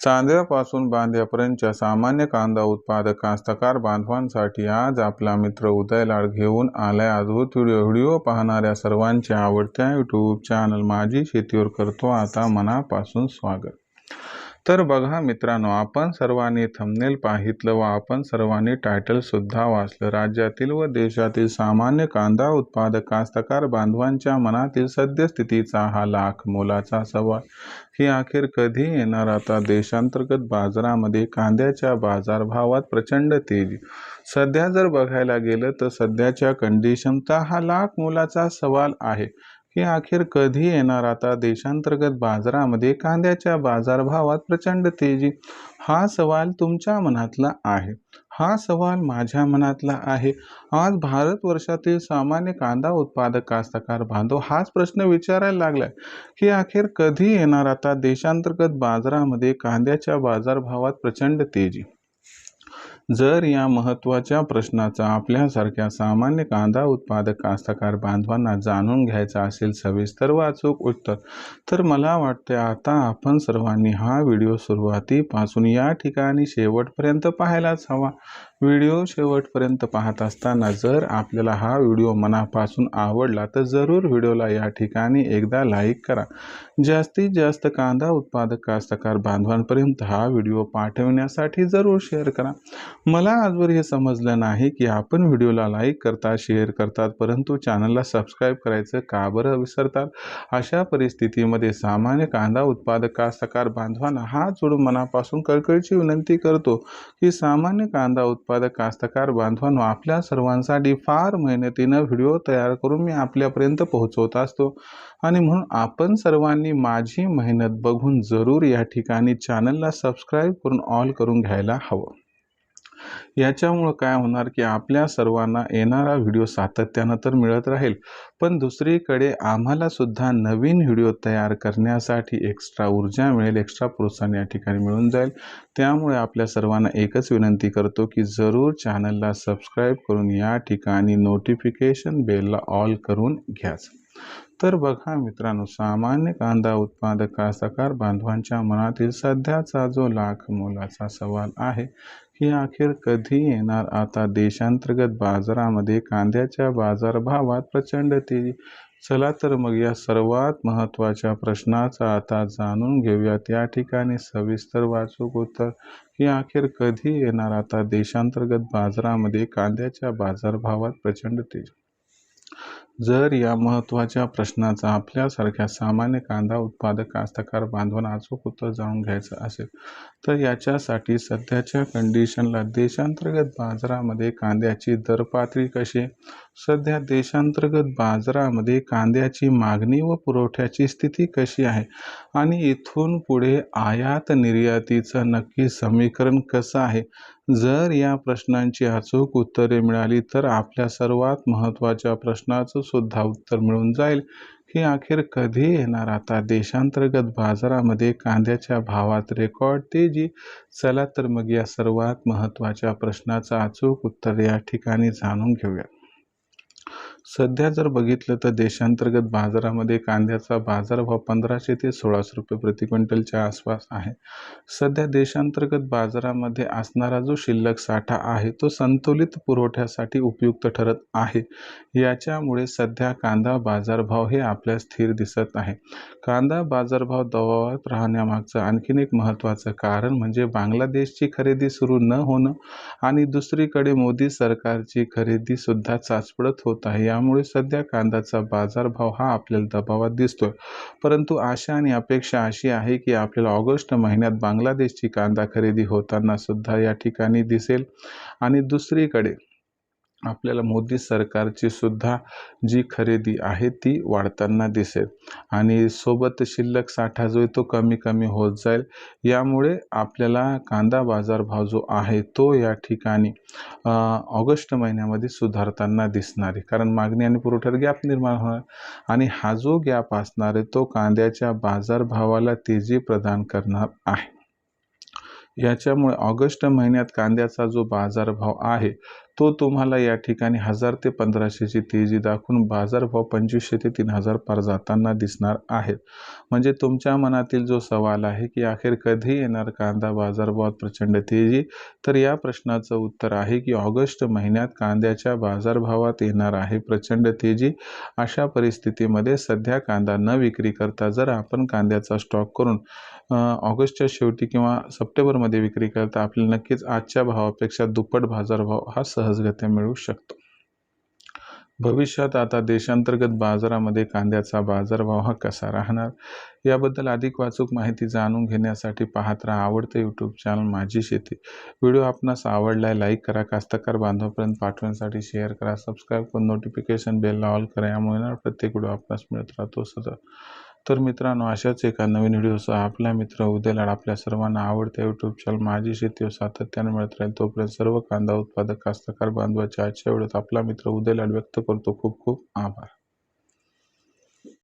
चांदव्यापासून बांध्यापर्यंतच्या सामान्य कांदा उत्पादक कास्तकार बांधवांसाठी आज आपला मित्र उदय लाड घेऊन आलाय. अद्भुत व्हिडिओ व्हिडिओ पाहणाऱ्या सर्वांच्या आवडत्या यूट्यूब चॅनल माझी शेतीवर करतो. आता मनापासून स्वागत. तर बघा मित्रांनो आपण सर्वांनी थंबनेल पाहितलं व आपण सर्वांनी टायटलसुद्धा वाचलं. राज्यातील व देशातील सामान्य कांदा उत्पादक कास्तकार बांधवांच्या मनातील सद्यस्थितीचा हा लाख मोलाचा सवाल. ही अखेर कधी येणार? आता देशांतर्गत बाजारामध्ये कांद्याच्या बाजारभावात प्रचंड तेजी. सध्या जर बघायला गेलं तर सध्याच्या कंडिशनचा हा लाख मोलाचा सवाल आहे. की अखेर कधी येणार आता देशांतर्गत बाजारामध्ये कांद्याच्या बाजारभावात प्रचंड तेजी? हा सवाल तुमच्या मनातला आहे. हा सवाल माझ्या मनातला आहे. आज भारतवर्षातील सामान्य कांदा उत्पादक कास्तकार बांधव हाच प्रश्न विचारायला लागलाय की अखेर कधी येणार आता देशांतर्गत बाजारामध्ये कांद्याच्या बाजारभावात प्रचंड तेजी? जर या महत्त्वाच्या प्रश्नाचा आपल्यासारख्या सामान्य कांदा उत्पादक कास्तकार बांधवांना जाणून घ्यायचा असेल सविस्तर व अचूक उत्तर तर मला वाटते आता आपण सर्वांनी हा व्हिडिओ सुरुवातीपासून या ठिकाणी शेवटपर्यंत पाहायलाच हवा. व्हिडिओ शेवटपर्यंत पाहत असताना जर आपल्याला हा व्हिडिओ मनापासून आवडला तर जरूर व्हिडिओला या ठिकाणी एकदा लाईक करा. जास्तीत जास्त कांदा उत्पादक कास्तकार बांधवांपर्यंत हा व्हिडिओ पाठवण्यासाठी जरूर शेअर करा. मला आजवर हे समजलं नाही की आपण व्हिडिओला लाईक करता शेअर करतात परंतु चॅनलला सबस्क्राईब करायचं का बरं विसरतात? अशा परिस्थितीमध्ये सामान्य कांदा उत्पादक कास्तकार बांधवांना हात जोडून मनापासून कळकळीची विनंती करतो की सामान्य कांदा उत्पादक उत्पादक कास्तकार बांधवांनो आपल्या सर्वांसाठी फार मेहनतीनं व्हिडिओ तयार करून मी आपल्यापर्यंत पोहोचवत असतो. आणि म्हणून आपण सर्वांनी माझी मेहनत बघून जरूर या ठिकाणी चॅनलला सबस्क्राईब करून ऑल करून घ्यायला हवं. याच्यामुळं काय होणार की आपल्या सर्वांना येणारा व्हिडिओ सातत्यानं तर मिळत राहील पण दुसरीकडे आम्हाला सुद्धा नवीन व्हिडिओ तयार करण्यासाठी एक्स्ट्रा ऊर्जा मिळेल एक्स्ट्रा प्रोत्साहन या ठिकाणी मिळून जाईल. त्यामुळे आपल्या सर्वांना एकच विनंती करतो की जरूर चॅनलला सबस्क्राईब करून या ठिकाणी नोटिफिकेशन बेलला ऑल करून घ्याच. तर बघा मित्रांनो सामान्य कांदा उत्पादक कास्तकार बांधवांच्या मनातील सध्याचा जो लाख मोलाचा सवाल आहे हे अखेर कधी येणार? आता देशांतर्गत बाजारामध्ये कांद्याच्या बाजारभावात प्रचंड तेजी. चला तर मग या सर्वात महत्त्वाच्या प्रश्नाचा आता जाणून घेऊयात या ठिकाणी सविस्तर वाचूक उत्तर. की अखेर कधी येणार? आता देशांतर्गत बाजारामध्ये कांद्याच्या बाजारभावात प्रचंड तेजी. जर या महत्त्वाच्या प्रश्नाचा आपल्यासारख्या सामान्य कांदा उत्पादक कास्तकार बांधवांना अचूक उत्तर जाणून घ्यायचं असेल तर याच्यासाठी सध्याच्या कंडिशनला देशांतर्गत बाजारामध्ये कांद्याची दरपातळी कशी सध्या देशांतर्गत बाजारामध्ये कांद्याची मागणी व पुरवठ्याची स्थिती कशी आहे? आणि इथून पुढे आयात निर्यातीचं नक्की समीकरण कसं आहे? जर या प्रश्नांची अचूक उत्तरे मिळाली तर आपल्या सर्वात महत्त्वाच्या प्रश्नाचं सुद्धा उत्तर मिळून जाईल की अखेर कधी येणार आता देशांतर्गत बाजारामध्ये कांद्याच्या भावात रेकॉर्ड तेजी? चला तर मग या सर्वात महत्त्वाच्या प्रश्नाचं अचूक उत्तर या ठिकाणी जाणून घेऊया सध्या जर बघितलं तर देशांतर्गत बाजारामध्ये कांद्याचा बाजारभाव पंधराशे ते सोळाशे रुपये प्रति क्विंटलच्या आसपास आहे. सध्या देशांतर्गत बाजारामध्ये असणारा जो शिल्लक साठा आहे तो संतुलित पुरवठ्यासाठी उपयुक्त ठरत आहे. याच्यामुळे सध्या कांदा बाजारभाव हे आपल्या स्थिर दिसत आहे. कांदा बाजारभाव दबावात राहण्यामागचं आणखीन एक महत्त्वाचं कारण म्हणजे बांगलादेशची खरेदी सुरू न होणं आणि दुसरीकडे मोदी सरकारची खरेदीसुद्धा चाचपडत होत आहे. यामुळे सध्या कांद्याचा बाजारभाव हा आपल्याला दबावात दिसतोय. परंतु आशा आणि अपेक्षा अशी आहे की आपल्याला ऑगस्ट महिन्यात बांगलादेशची कांदा खरेदी होताना सुद्धा या ठिकाणी दिसेल. आणि दुसरीकडे आपल्याला मोदी सरकारची सुद्धा जी खरेदी आहे ती वाढताना दिसेल. आणि सोबत शिल्लक साठा जो आहे तो कमी कमी होत जाईल. यामुळे आपल्याला कांदा बाजारभाव जो आहे तो या ठिकाणी ऑगस्ट महिन्यामध्ये सुधारताना दिसणार आहे. कारण मागणी आणि पुरवठ्यात गॅप निर्माण होणार. आणि हा जो गॅप असणार आहे तो कांद्याच्या बाजारभावाला तेजी प्रदान करणार आहे. याच्यामुळे ऑगस्ट महिन्यात कांद्याचा जो बाजारभाव आहे तो तुम्हाला या ठिकाणी हजार ते पंधराशेची तेजी दाखवून बाजारभाव पंचवीसशे ते तीन हजार पार जाताना दिसणार आहेत. म्हणजे तुमच्या मनातील जो सवाल आहे की अखेर कधी येणार कांदा बाजारभावात प्रचंड तेजी? तर या प्रश्नाचं उत्तर आहे की ऑगस्ट महिन्यात कांद्याच्या बाजारभावात येणार आहे प्रचंड तेजी. अशा परिस्थितीमध्ये सध्या कांदा न विक्री करता जर आपण कांद्याचा स्टॉक करून ऑगस्टच्या शेवटी किंवा सप्टेंबरमध्ये विक्री करता आपल्याला नक्कीच आजच्या भावापेक्षा दुप्पट बाजारभाव हा सहजगत्या मिळू शकतो. भविष्यात आता देशांतर्गत बाजारामध्ये कांद्याचा बाजारभाव हा कसा राहणार? याबद्दल अधिक वाचूक माहिती जाणून घेण्यासाठी पाहत राहा आवडते यूट्यूब चॅनल माझी शेती. व्हिडिओ आपणास आवडलाय लाईक करा कास्तकार बांधवापर्यंत पाठवण्यासाठी शेअर करा सबस्क्राईब करून नोटिफिकेशन बेलला ऑल करा यामुळे प्रत्येक व्हिडिओ आपणास मिळत राहतो सतत. तर मित्रांनो अशाच एका नवीन व्हिडिओसह आपला मित्र उद्याला आपल्या सर्वांना आवडत्या यूट्यूब चॅनल माझी शेती सातत्याने मिळत राहील. तोपर्यंत सर्व कांदा उत्पादक कास्तकार बांधवाच्या आजच्या वेळेत आपला मित्र उद्याला व्यक्त करतो. खूप खूप आभार.